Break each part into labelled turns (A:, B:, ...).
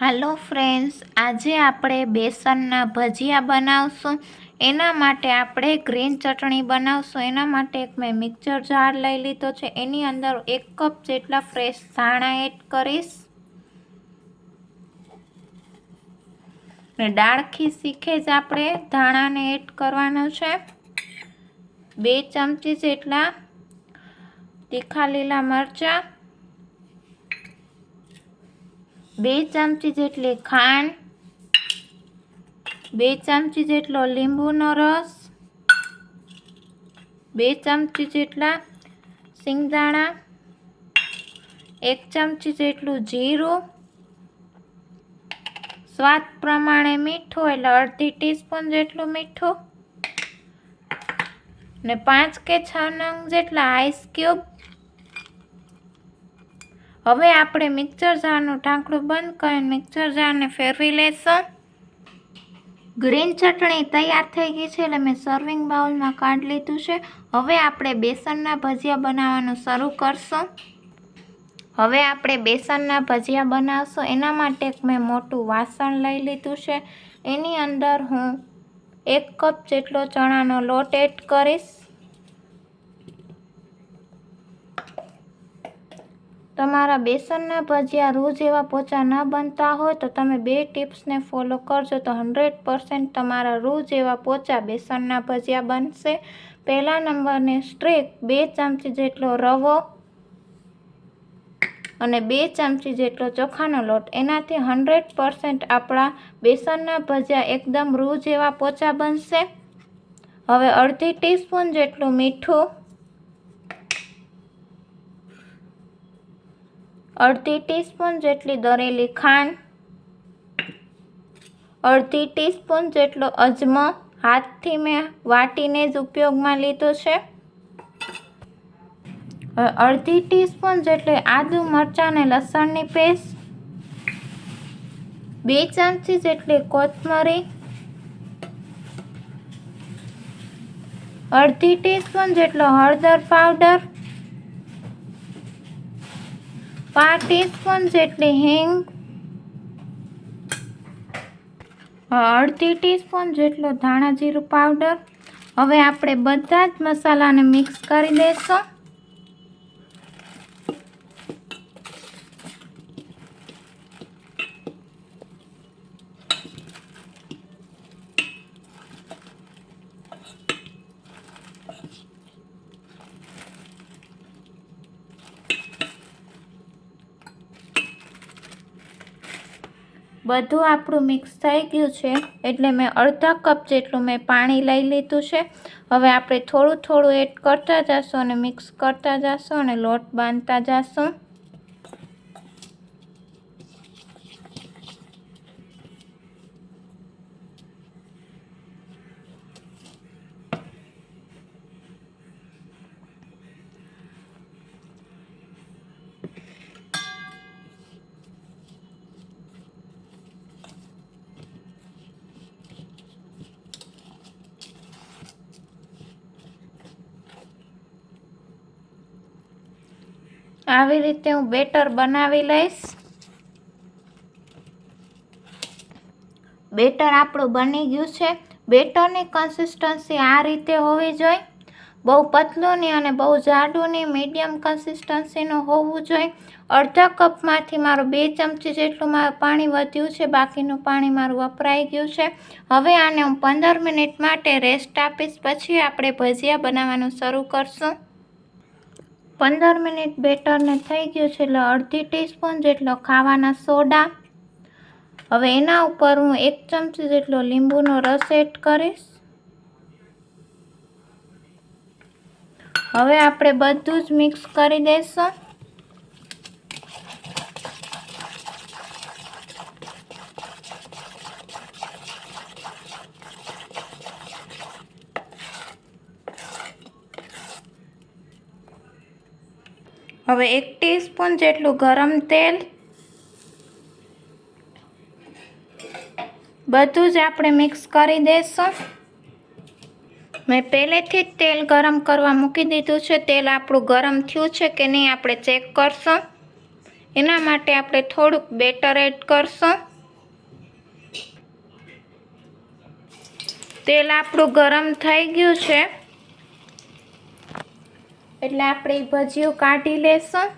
A: હાલો friends, આજે આપણે બેસનના ભજીયા બનાવશું. એના માટે આપણે ગ્રીન ચટણી બનાવશું. એના માટે એક મેં મિક્સર જાર લઈ લીધો છે. એની અંદર એક કપ જેટલા ફ્રેશ ધાણા એડ કરીશ. ને ડાળખી શીખે જ આપણે ધાણાને એડ કરવાનું છે. બે ચમચી જેટલા તીખા લીલા મરચાં. બે ચમચી જેટલી ખાંડ, બે ચમચી જેટલો લીંબુનો રસ, બે ચમચી જેટલા સિંગદાણા એક ચમચી જેટલું જીરું, સ્વાદ પ્રમાણે મીઠું એટલે અડધી ટીસ્પૂન જેટલું મીઠું, ને પાંચ કે છ નંગ જેટલા આઈસ ક્યુબ હવે આપણે મિક્સર જારનું ઢાંકણું બંધ કરીને મિક્સર જારને ફેરવી લેશું. ગ્રીન ચટણી તૈયાર થઈ ગઈ છે એટલે મેં સર્વિંગ બાઉલમાં કાઢી લીધું છે. હવે આપણે બેસનના ભજીયા બનાવવાનું શરૂ કરશું. હવે આપણે બેસનના ભજીયા બનાવશું. એના માટે મેં મોટું વાસણ લઈ લીધું છે. એની અંદર હું એક કપ જેટલો ચણાનો લોટ એડ કરીશ. તમારા બેસનના ભજીયા રોજ એવા પોચા ન બનતા હોય તો તમે બે ટિપ્સને ફોલો કરજો તો હંડ્રેડ પર્સન્ટ તમારા રોજ એવા પોચા બેસનના ભજીયા બનશે. પહેલા નંબરને સ્ટ્રેક બે ચમચી જેટલો રવો અને બે ચમચી જેટલો ચોખાનો લોટ. એનાથી હંડ્રેડ પર્સન્ટ આપણા બેસનના ભજીયા એકદમ રૂ જેવા પોચા બનશે. હવે અડધી ટીસ્પૂન જેટલું મીઠું અડધી ટીસ્પૂન જેટલી દરેલી ખાંડ, અડધી ટીસ્પૂન જેટલો અજમો હાથથી મેં વાટીને જ ઉપયોગમાં લીધો છે. અડધી ટીસ્પૂન જેટલી આદુ મરચાં અને લસણની પેસ્ટ, બે ચમચી જેટલી કોથમરી, અડધી ટીસ્પૂન જેટલો હળદર પાવડર પાંચ ટીસ્પૂન જેટલી હિંગ અડધી ટીસ્પૂન જેટલો ધાણા જીરું પાવડર. હવે આપણે બધા જ મસાલાને મિક્સ કરી દઈશું. બધું આપણું મિક્સ થઈ ગયું છે, એટલે મેં અડધા કપ જેટલું મેં પાણી લઈ લીધું છે. હવે આપણે થોડું થોડું એડ કરતા જશું અને મિક્સ કરતા જશું અને લોટ બાંધતા જશું. આવી રીતે હું બેટર બનાવી લઈશ. બેટર આપણું બની ગયું છે. બેટરની કન્સિસ્ટન્સી આ રીતે હોવી જોઈએ. બહુ પતલું નહીં અને બહુ જાડું મીડિયમ કન્સિસ્ટન્સીનું હોવું જોઈએ. અડધા કપમાંથી મારું બે ચમચી જેટલું મારું પાણી વધ્યું છે. બાકીનું પાણી મારું વપરાઈ ગયું છે. હવે આને હું પંદર મિનિટ માટે રેસ્ટ આપીશ. પછી આપણે ભજીયા બનાવવાનું શરૂ કરશું. પંદર મિનિટ બેટરને થઈ ગયું છે એટલે અડધી ટીસ્પૂન જેટલો ખાવાના સોડા. હવે એના ઉપર હું એક ચમચી જેટલો લીંબુનો રસ એડ કરીશ. હવે આપણે બધું જ મિક્સ કરી દઈશું હવે એક ટીસ્પૂન જેટલું ગરમ તેલ. બધું જ આપણે મિક્સ કરી દઈશું મેં પહેલેથી જ તેલ ગરમ કરવા મૂકી દીધું છે. તેલ આપણું ગરમ થયું છે કે નહીં આપણે ચેક કરશું. એના માટે આપણે થોડુંક બેટર એડ કરશું. તેલ આપણું ગરમ થઈ ગયું છે. એટલે આપણે ભજીયું કાઢી લેશું.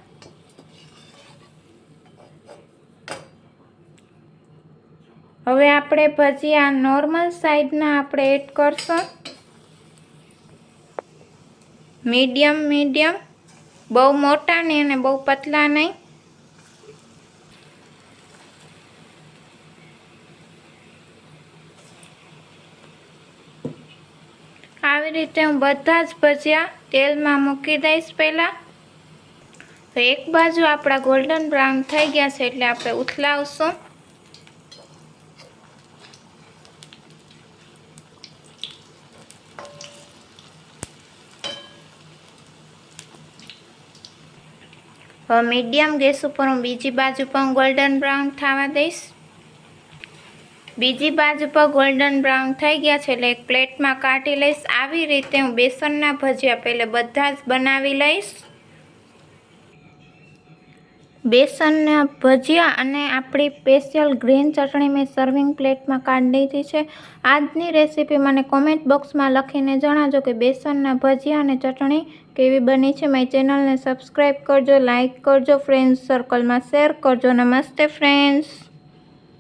A: હવે આપણે ભજીયા નોર્મલ સાઈઝના આપણે એડ કરશું. Medium medium. બહુ મોટા નહીં અને બહુ પતલા નહીં. આવી રીતે હું બધા જ ભજીયા તેલમાં મૂકી દઈશ પહેલાં. તો એક બાજુ આપણા ગોલ્ડન બ્રાઉન થઈ ગયા છે એટલે આપણે ઉથલાવશું. હવે મીડિયમ ગેસ ઉપર હું બીજી બાજુ પણ ગોલ્ડન બ્રાઉન થવા દઈશ. બીજી બાજુ પર ગોલ્ડન બ્રાઉન થઈ ગયા છે, એટલે એક પ્લેટમાં કાઢી લઈશ. આવી રીતે હું બેસનના ભજીયા પહેલાં બધા જ બનાવી લઈશ. બેસનના ભજીયા અને આપણી સ્પેશિયલ ગ્રીન ચટણી મેં સર્વિંગ પ્લેટમાં કાઢી દીધી છે. આજની રેસીપી મને કોમેન્ટ બોક્સમાં લખીને જણાવજો કે બેસનના ભજીયા અને ચટણી કેવી બની છે. મારી ચેનલને સબસ્ક્રાઈબ કરજો લાઇક કરજો ફ્રેન્ડ્સ સર્કલમાં શેર કરજો. નમસ્તે ફ્રેન્ડ્સ